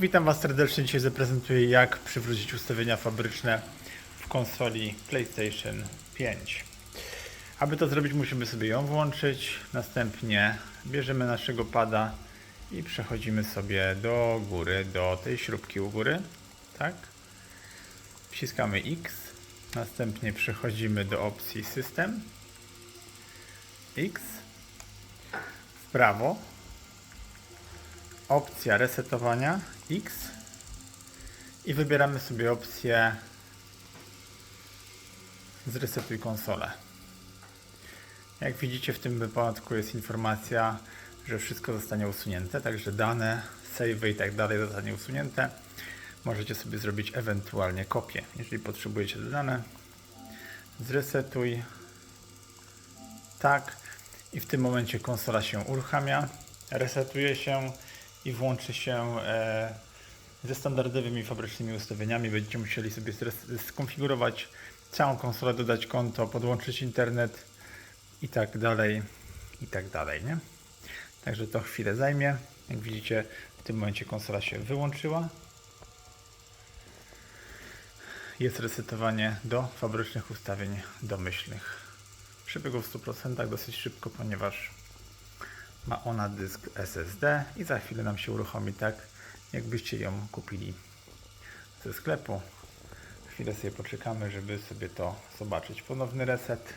Witam Was serdecznie. Dzisiaj zaprezentuję jak przywrócić ustawienia fabryczne w konsoli PlayStation 5. Aby to zrobić musimy sobie ją włączyć, następnie bierzemy naszego pada i przechodzimy sobie do góry, do tej śrubki u góry, tak? Wciskamy X, następnie przechodzimy do opcji System, X, w prawo, opcja resetowania X i wybieramy sobie opcję zresetuj konsolę. Jak widzicie w tym wypadku jest informacja, że wszystko zostanie usunięte, także dane, save i tak dalej zostanie usunięte. Możecie sobie zrobić ewentualnie kopię, jeżeli potrzebujecie te dane. Zresetuj. Tak. I w tym momencie konsola się uruchamia, resetuje się i włączy się e, ze standardowymi fabrycznymi ustawieniami. Będziecie musieli sobie skonfigurować całą konsolę, dodać konto, podłączyć internet i tak dalej, i tak dalej, nie? Także to chwilę zajmie. Jak widzicie, w tym momencie konsola się wyłączyła. Jest resetowanie do fabrycznych ustawień domyślnych. Przebiegło w 100% dosyć szybko, ponieważ ma ona dysk SSD i za chwilę nam się uruchomi tak, jakbyście ją kupili ze sklepu. Chwilę sobie poczekamy, żeby sobie to zobaczyć. Ponowny reset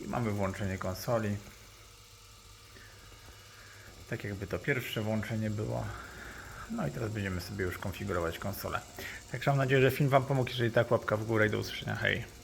i mamy włączenie konsoli. Tak jakby to pierwsze włączenie było. No i teraz będziemy sobie już konfigurować konsolę. Także mam nadzieję, że film Wam pomógł. Jeżeli tak, łapka w górę i do usłyszenia. Hej!